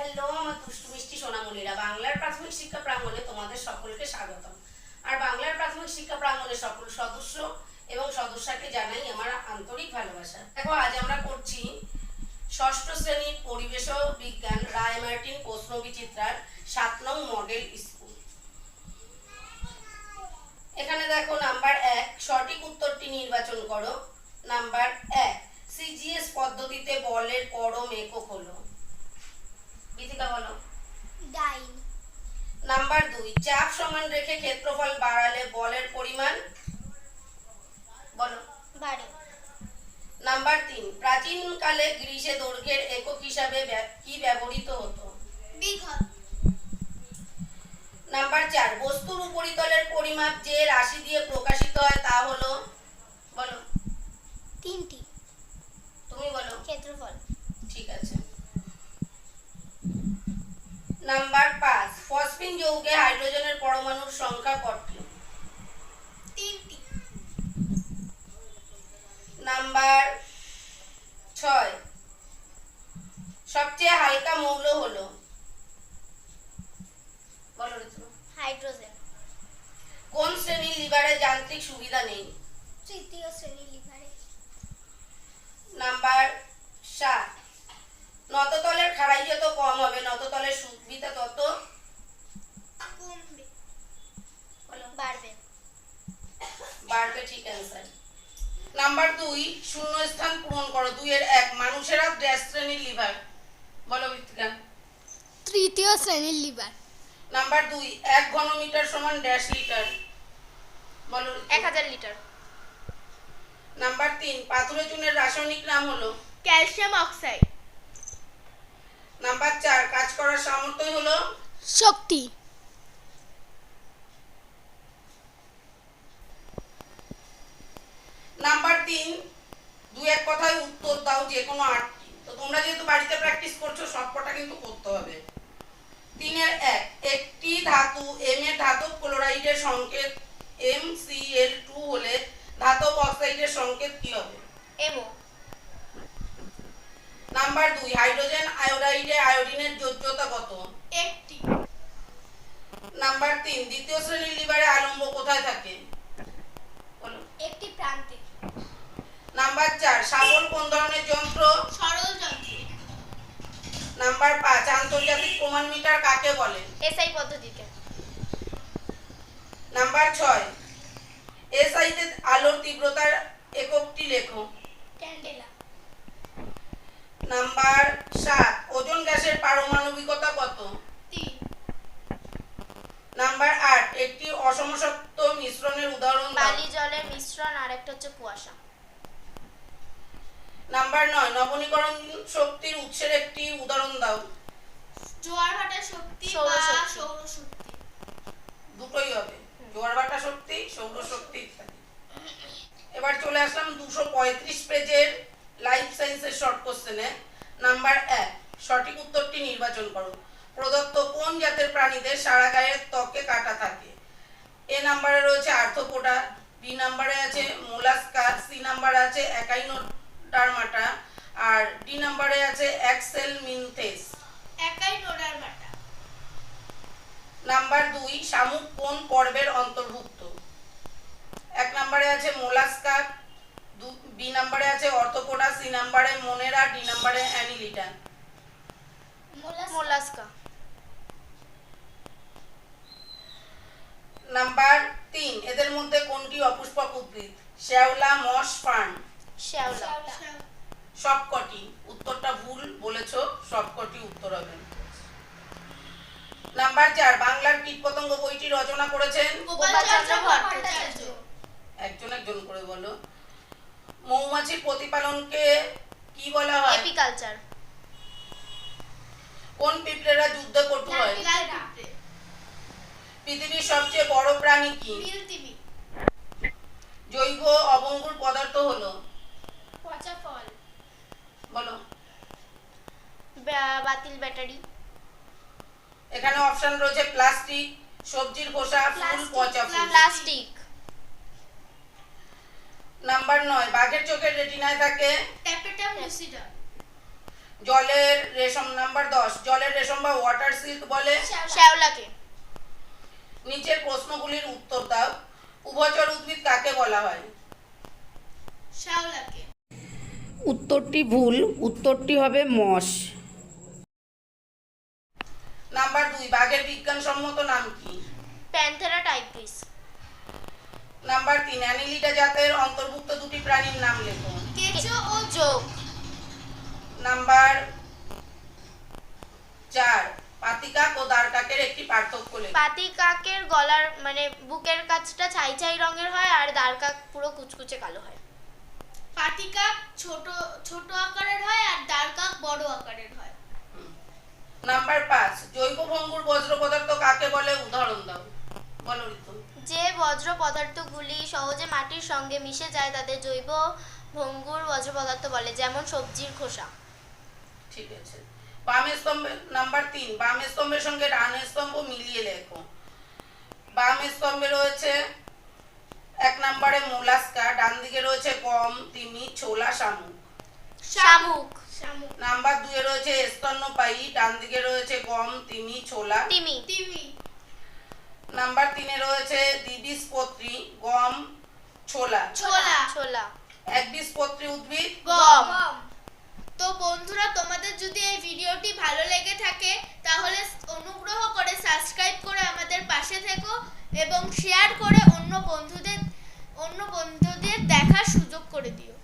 Hello আমার দুষ্টু মিষ্টি সোনামণিরা। বাংলার প্রাথমিক শিক্ষা প্রাঙ্গণে তোমাদের সকলকে স্বাগতম। আর বাংলার প্রাথমিক শিক্ষা প্রাঙ্গণের সকল সদস্য এবং সদস্যকে জানাই আমার আন্তরিক ভালোবাসা। দেখো, আজ আমরা করছি ষষ্ঠ শ্রেণির পরিবেশ বিজ্ঞান, রায় মার্টিন প্রশ্ন বিচিত্রার সাত নং মডেল স্কুল। এখানে দেখো, নাম্বার এক, সঠিক উত্তরটি নির্বাচন করো। নাম্বার এক, সিজিএস পদ্ধতিতে বলের পরম একক হলো। গীতিকা বলো ডাইন। নাম্বার দুই চাপ সমান রেখে ক্ষেত্রফল বাড়ালে বলের পরিমাণ? বলো। বারে নাম্বার তিন প্রাচীনকালে গ্রীষে দৈর্ঘ্যের একক হিসাবে কি ব্যবহৃত হতো? বিঘত নাম্বার চার বস্তুর উপরিতলের পরিমাপ যে রাশি দিয়ে প্রকাশিত হয় তা হলো? বলো। তিনটি। তুমি বলো। ক্ষেত্রফল। ঠিক আছে। নাম্বার পাঁচ ফসফিন যৌগে হাইড্রোজেনের পরমাণুর সংখ্যা কটি? তিনটি। নাম্বার ছয় সবচেয়ে হালকা মৌল হলো। হাইড্রোজেন। কোন শ্রেণির লিভারে যান্ত্রিক সুবিধা নেই? তৃতীয় শ্রেণি লিভারে। নাম্বার হবে নততলের সুবিধা তত কমবে। বাড়বে। বাড়বে ঠিক অ্যান্সার নাম্বার দুই শূন্য স্থান পূরণ করো। দুইয়ের এক মানুষেরা ড্যাশ শ্রেণির লিভার বলো বিত্তিকা তৃতীয় শ্রেণির লিভার নাম্বার দুই এক ঘনমিটার সমান ড্যাশ লিটার বলো এক হাজার লিটার নাম্বার তিন পাথুরে চুনের রাসায়নিক নাম হলো? Calcium oxide. নাম্বার চার কাজ করার সামর্থ্যই হলো? শক্তি। নাম্বার তিন দু এক কথায় উত্তর দাও যে কোনো আটটি তো তোমরা যেহেতু বাড়িতে প্র্যাকটিস করছ সবকটা কিন্তু করতে হবে। তিনের এক একটি ধাতু এম এর ধাতব ক্লোরাইডের সংকেত এম সি এল টু হলে ধাতব অক্সাইডের সংকেত কি হবে এমো নাম্বার দুই হাইড্রোজেন আয়োডাইডে আয়োডিনের যোজ্যতা কত? একটি। নাম্বার তিন দ্বিতীয় শ্রেণির লিভারে আলম্ব কোথায় থাকে? বলো। একটি প্রান্তে। নাম্বার চার শাবল কোন ধরনের যন্ত্র? সরল যন্ত্র। নাম্বার পাঁচ আন্তর্জাতিক প্রমাণ মিটার কাকে বলে? এসআই পদ্ধতিতে। নাম্বার ছয় এসআইতে আলোর তীব্রতার এককটি লেখো নাম্বার সাত ওজন গ্যাসের পারমাণবিকতা কত? নাম্বার আট একটি অসমশক্ত মিশ্রণের উদাহরণ বালি জলের মিশ্রণ আর একটা হচ্ছে কুয়াশা। নাম্বার নয় নবনীকরণ শক্তির উৎসের একটি উদাহরণ দাও। জোয়ার ভাটার শক্তি বা সৌরশক্তি। দুটোই হবে জোয়ার ভাটা শক্তি সৌরশক্তি ইত্যাদি এবার চলে আসলাম দুশো পঁয়ত্রিশ পেজের লাইফ সায়েন্সের শর্ট কোশ্চেনে নাম্বার এক সঠিক উত্তরটি নির্বাচন করো প্রদত্ত কোন জাতের প্রাণীদের সারা গায়ের ত্বকে কাটা থাকে। এ নাম্বারে রয়েছে আর্থোপোডা বি নাম্বারে আছে মোলাস্কা সি নাম্বারে আছে একাইনোডার্মাটা আর ডি নাম্বারে আছে এক্সেল মিনথেস। নাম্বার দুই শামুক কোন পর্বের অন্তর্ভুক্ত? এক নম্বরে আছে মোলাস্কা বি নম্বরে আছে অর্থোপোডা সি নম্বরে মোনেরা ডি নম্বরে অ্যানিলিটা। মোলাস্কা। নাম্বার তিন এদের মধ্যে কোনটি অপুষ্পক উদ্ভিদ? শ্যাওলা মশ ফার্ন। শ্যাওলা। সবকটি উত্তরটা ভুল বলেছ সবকটি উত্তর হবে। নাম্বার চার বাংলার কীটপতঙ্গ বইটি রচনা করেছেন? গোপালচন্দ্র ভট্টাচার্য। একজন একজন করে বলো। মৌমাছির প্রতিপালনকে কি বলা হয়? এপিকালচার। কোন পিঁপড়েরা যুদ্ধ করতে হয়? পৃথিবীর সবচেয়ে বড় প্রাণী কি? জৈব অবঙ্গুর পদার্থ হলো? পচা ফল। বলো। বাতিল ব্যাটারি। এখানে অপশন রয়েছে প্লাস্টিক সবজির খোসা ফুল পচা ফুল। প্লাস্টিক। নাম্বার নয় বাঘের চোখের রেটিনায় থাকে ট্যাপেটাম লুসিডা জলের রেশম নাম্বার দশ জলের রেশম বা ওয়াটার সিল্ক বলে? শ্যাওলাকে। নিচের প্রশ্নগুলির উত্তর দাও। উভচর উদ্ভিদ কাকে বলা হয়? শ্যাওলাকে। উত্তরটি ভুল উত্তরটি হবে মশ। নাম্বার দুই বাঘের বিজ্ঞানসম্মত নাম কি? প্যান্থেরা টাইগ্রিস নাম্বার তিন অ্যানিলিডা জাতের অন্তর্ভুক্ত দুটি প্রাণীর নাম লেখো। কেঁচো ও যোগ। নাম্বার চার পাতিকাক ও দাঁড়কাকের একটি পার্থক্য লেখো। পাতি কাকের গলার মানে বুকের কাছটা ছাই ছাই রঙের হয় আর দাঁড় কাক পুরো কুচকুচে কালো হয়। পাতিকাক ছোট ছোট আকারের হয় আর দারকাক বড় আকারের হয়। নাম্বার পাঁচ জৈব ভঙ্গুর বজ্র পদার্থ কাকে বলে? উদাহরণ দাও। বলো ঋতু। যে বজ্র পদার্থগুলি সহজে মাটির সঙ্গে মিশে যায় তাদের জৈব ভঙ্গুর বজ্র পদার্থ বলে যেমন সবজির খোসা। ঠিক আছে। বাম স্তম্ভের নাম্বার তিন বাম স্তম্ভের সঙ্গে ডান স্তম্ভ মিলিয়ে লেখো। বাম স্তম্ভে রয়েছে এক নম্বরে মোলাস্কা ডান দিকে রয়েছে গম তিমি ছোলা শামুক। শামুক। শামুক। নাম্বার দুয়ে রয়েছে স্তন্যপায়ী ডান দিকে রয়েছে গম তিমি ছোলা। তিমি। টিভি নাম্বার তিনে রয়েছে দ্বিবীজপত্রী গম ছোলা। ছোলা। ছোলা। একবীজপত্রী উদ্ভিদ? গম। তো বন্ধুরা, তোমাদের যদি এই ভিডিওটি ভালো লেগে থাকে, তাহলে অনুগ্রহ করে সাবস্ক্রাইব করে আমাদের পাশে থেকো এবং শেয়ার করে অন্য বন্ধুদের অন্য বন্ধুদের দেখার সুযোগ করে দিও।